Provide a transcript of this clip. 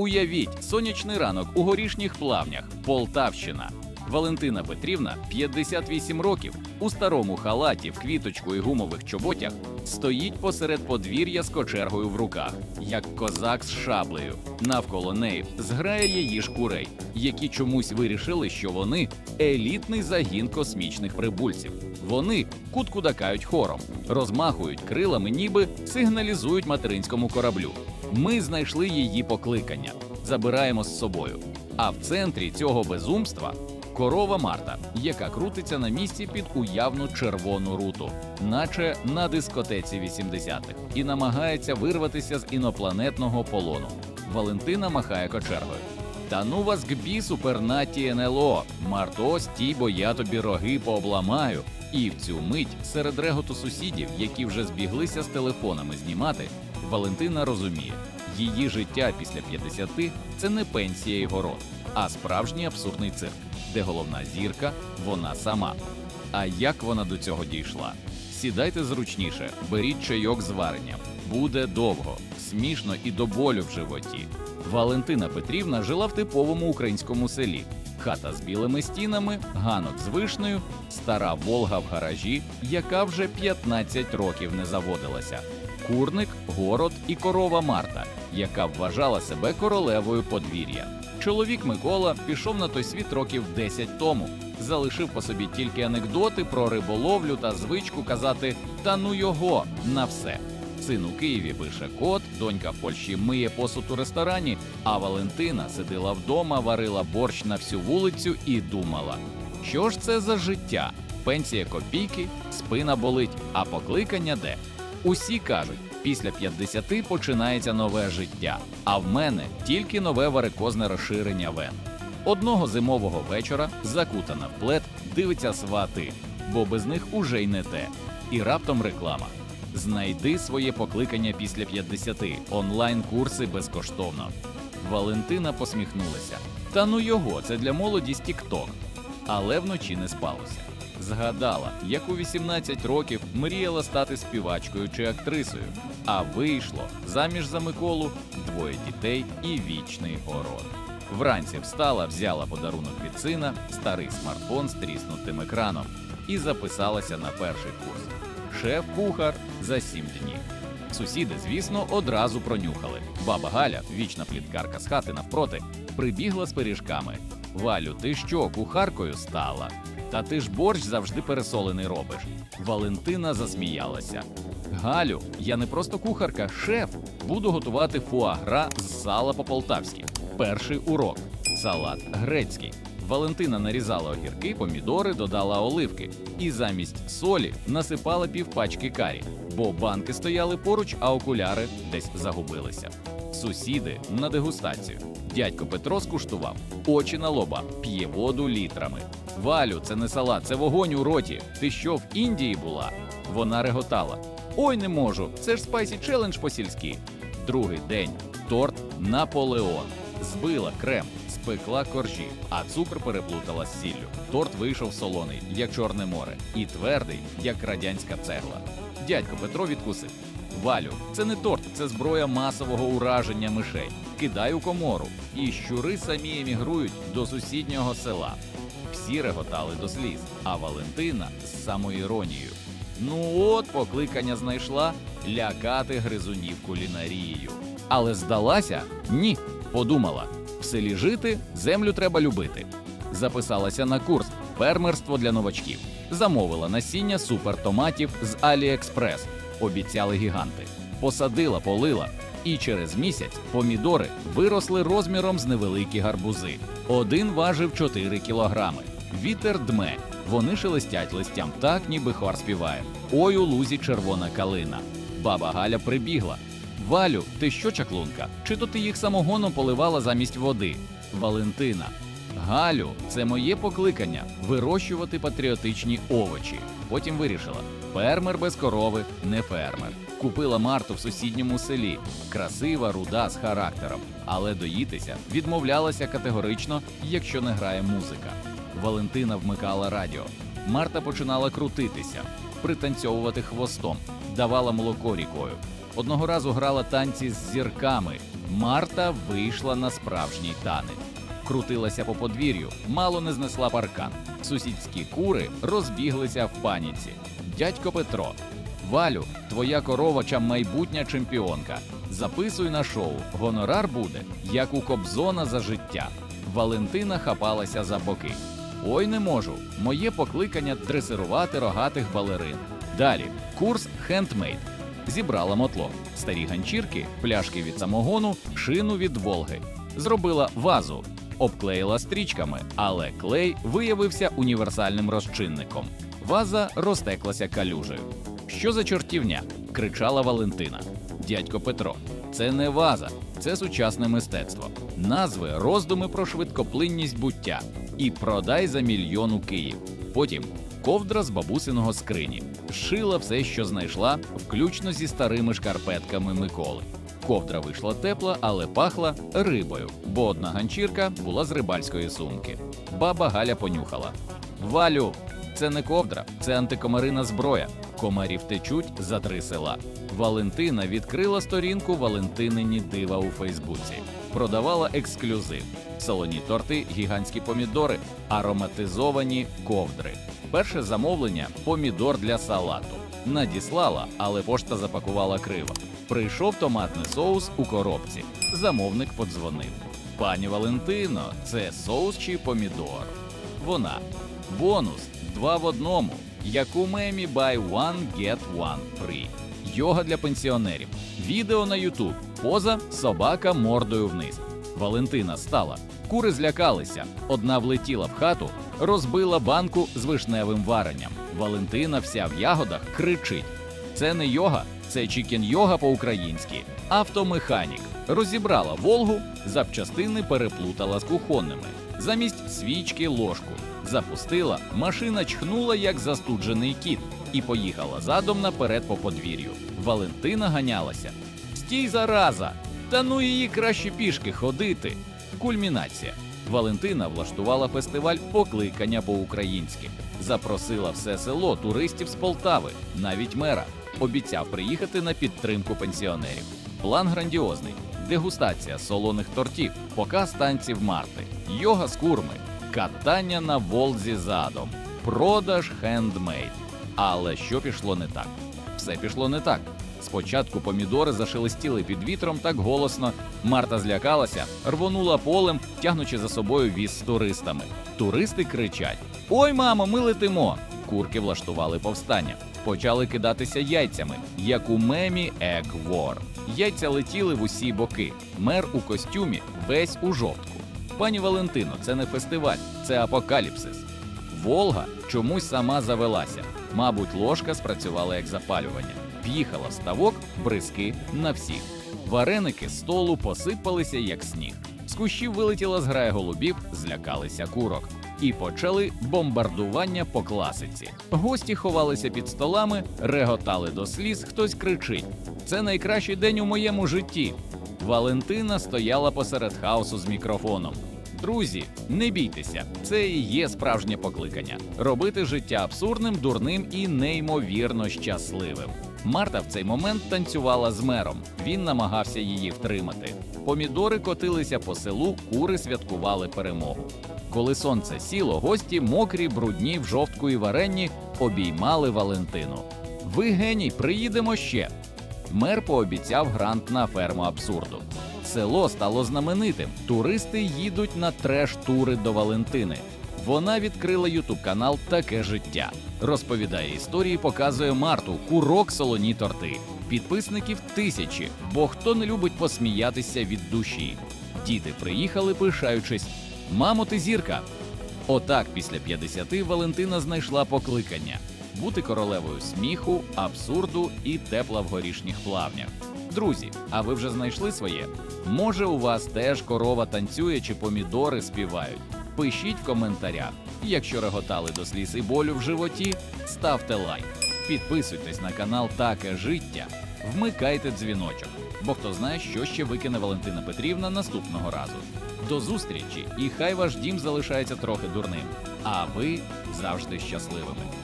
Уявіть, сонячний ранок у горішніх плавнях, Полтавщина. Валентина Петрівна, 58 років, у старому халаті, в квіточку і гумових чоботях, стоїть посеред подвір'я з кочергою в руках, як козак з шаблею. Навколо неї зграє її ж курей, які чомусь вирішили, що вони елітний загін космічних прибульців. Вони куткудакають хором, розмахують крилами, ніби сигналізують материнському кораблю. Ми знайшли її покликання, забираємо з собою. А в центрі цього безумства корова Марта, яка крутиться на місці під уявну червону руту, наче на дискотеці 80-х, і намагається вирватися з інопланетного полону. Валентина махає кочергою. Та ну вас к бісу, пернаті НЛО! Марто, стій, бо я тобі роги пообламаю. І в цю мить серед реготу сусідів, які вже збіглися з телефонами знімати, Валентина розуміє, її життя після 50 – це не пенсія і город, а справжній абсурдний цирк, де головна зірка вона сама. А як вона до цього дійшла? Сідайте зручніше, беріть чайок з варенням. Буде довго, смішно і до болю в животі. Валентина Петрівна жила в типовому українському селі. Хата з білими стінами, ганок з вишнею, стара Волга в гаражі, яка вже 15 років не заводилася. Курник, город і корова Марта, яка вважала себе королевою подвір'я. Чоловік Микола пішов на той світ років 10 тому, залишив по собі тільки анекдоти про риболовлю та звичку казати та ну його на все. Син у Києві пише код, донька в Польщі миє посуд у ресторані, а Валентина сидила вдома, варила борщ на всю вулицю і думала: що ж це за життя? Пенсія копійки, спина болить, а покликання де? Усі кажуть, після 50 починається нове життя, а в мене тільки нове варикозне розширення вен. Одного зимового вечора, закутана в плед, дивиться свати, бо без них уже й не те. І раптом реклама. Знайди своє покликання після 50. Онлайн-курси безкоштовно. Валентина посміхнулася. Та ну його, це для молоді з TikTok. Але вночі не спалося. Згадала, як у 18 років мріяла стати співачкою чи актрисою, а вийшло заміж за Миколу двоє дітей і вічний город. Вранці встала, взяла подарунок від сина, старий смартфон з тріснутим екраном і записалася на перший курс. Шеф-кухар за сім днів. Сусіди, звісно, одразу пронюхали. Баба Галя, вічна пліткарка з хати навпроти, прибігла з пиріжками. Валю, ти що, кухаркою стала? Та ти ж борщ завжди пересолений робиш. Валентина засміялася. Галю, я не просто кухарка, шеф. Буду готувати фуагра з сала по-полтавськи. Перший урок салат грецький. Валентина нарізала огірки, помідори, додала оливки і замість солі насипала півпачки карі, бо банки стояли поруч, а окуляри десь загубилися. Сусіди на дегустацію. Дядько Петро скуштував очі на лоба, п'є воду літрами. Валю, це не салат, це вогонь у роті. Ти що в Індії була? Вона реготала. Ой, не можу. Це ж спайсі челендж по-сільськи. Другий день торт Наполеон. Збила крем, спекла коржі, а цукор переплутала з сіллю. Торт вийшов солоний, як чорне море, і твердий, як радянська цегла. Дядько Петро відкусив. Валю, це не торт, це зброя масового ураження мишей. Кидай у комору, і щури самі емігрують до сусіднього села. Всі реготали до сліз, а Валентина з самоіронією. Ну от покликання знайшла лякати гризунів кулінарією. Але здалася? Ні. Подумала: в селі жити, землю треба любити. Записалася на курс фермерство для новачків. Замовила насіння супертоматів з Аліекспрес. Обіцяли гіганти. Посадила, полила. І через місяць помідори виросли розміром з невеликі гарбузи. Один важив 4 кілограми. Вітер дме. Вони шелестять листям так, ніби хор співає. Ой у лузі червона калина. Баба Галя прибігла. Валю, ти що чаклунка? Чи то ти їх самогоном поливала замість води? Валентина. Галю, це моє покликання вирощувати патріотичні овочі. Потім вирішила: фермер без корови не фермер. Купила Марту в сусідньому селі. Красива, руда з характером, але доїтися відмовлялася категорично, якщо не грає музика. Валентина вмикала радіо. Марта починала крутитися, пританцьовувати хвостом, давала молоко рікою. Одного разу грала танці з зірками, Марта вийшла на справжній танець. Крутилася по подвір'ю, мало не знесла паркан. Сусідські кури розбіглися в паніці. Дядько Петро, Валю, твоя коровача майбутня чемпіонка. Записуй на шоу. Гонорар буде, як у Кобзона за життя. Валентина хапалася за боки. Ой, не можу. Моє покликання дресирувати рогатих балерин. Далі курс хендмейд. Зібрала мотло, старі ганчірки, пляшки від самогону, шину від Волги. Зробила вазу, обклеїла стрічками, але клей виявився універсальним розчинником. Ваза розтеклася калюжею. Що за чортівня? кричала Валентина. Дядько Петро, це не ваза, це сучасне мистецтво. Назви роздуми про швидкоплинність буття і продай за мільйон у Київ. Потім ковдра з бабусиного скрині, шила все, що знайшла, включно зі старими шкарпетками Миколи. Ковдра вийшла тепла, але пахла рибою, бо одна ганчірка була з рибальської сумки. Баба Галя понюхала. Валю, це не ковдра, це антикомарина зброя. Комарів течуть за три села. Валентина відкрила сторінку Валентинині дива у Фейсбуці. Продавала ексклюзив: солоні торти, гігантські помідори, ароматизовані ковдри. Перше замовлення помідор для салату. Надіслала, але пошта запакувала криво. Прийшов томатний соус у коробці. Замовник подзвонив. Пані Валентино, це соус чи помідор? Вона. Бонус два в одному. Як у мемі Buy One, Get One Free. Йога для пенсіонерів. Відео на YouTube. Поза собака мордою вниз. Валентина стала. Кури злякалися. Одна влетіла в хату, розбила банку з вишневим варенням. Валентина вся в ягодах кричить: це не йога, це чікен йога по-українськи. Автомеханік розібрала Волгу, запчастини переплутала з кухонними. Замість свічки ложку запустила, машина чхнула, як застуджений кіт, і поїхала задом наперед по подвір'ю. Валентина ганялася. Стій, зараза! Та ну її краще пішки ходити. Кульмінація. Валентина влаштувала фестиваль покликання по-українськи. Запросила все село туристів з Полтави, навіть мера. Обіцяв приїхати на підтримку пенсіонерів. План грандіозний: дегустація солоних тортів, показ танців Марти, йога з курми, катання на Волзі задом, продаж хендмейд. Але що пішло не так? Все пішло не так. Спочатку помідори зашелестіли під вітром так голосно. Марта злякалася, рвонула полем, тягнучи за собою віз з туристами. Туристи кричать: Ой, мамо, ми летимо! Курки влаштували повстання. Почали кидатися яйцями, як у мемі War. Яйця летіли в усі боки. Мер у костюмі, весь у жовтку. Пані Валентино, це не фестиваль, це апокаліпсис. Волга чомусь сама завелася. Мабуть, ложка спрацювала як запалювання. В'їхала ставок, бризки на всіх. Вареники з столу посипалися, як сніг. З кущів вилетіла зграя голубів, злякалися курок. І почали бомбардування по класиці. Гості ховалися під столами, реготали до сліз, хтось кричить: Це найкращий день у моєму житті. Валентина стояла посеред хаосу з мікрофоном. Друзі, не бійтеся, це і є справжнє покликання робити життя абсурдним, дурним і неймовірно щасливим. Марта в цей момент танцювала з мером. Він намагався її втримати. Помідори котилися по селу, кури святкували перемогу. Коли сонце сіло, гості, мокрі, брудні, в жовтку і варенні, обіймали Валентину. Ви геній, приїдемо ще. Мер пообіцяв грант на ферму абсурду. Село стало знаменитим. Туристи їдуть на треш-тури до Валентини. Вона відкрила ютуб канал Таке життя. Розповідає історії, показує Марту, курок солоні торти. Підписників тисячі, бо хто не любить посміятися від душі. Діти приїхали, пишаючись. Мамо, ти зірка. Отак, після 50 Валентина знайшла покликання бути королевою сміху, абсурду і тепла в горішніх плавнях. Друзі, а ви вже знайшли своє? Може, у вас теж корова танцює чи помідори співають? Пишіть в коментарях. Якщо реготали до сліз і болю в животі, ставте лайк. Підписуйтесь на канал Таке життя, вмикайте дзвіночок, бо хто знає, що ще викине Валентина Петрівна наступного разу. До зустрічі, і хай ваш дім залишається трохи дурним, а ви завжди щасливими.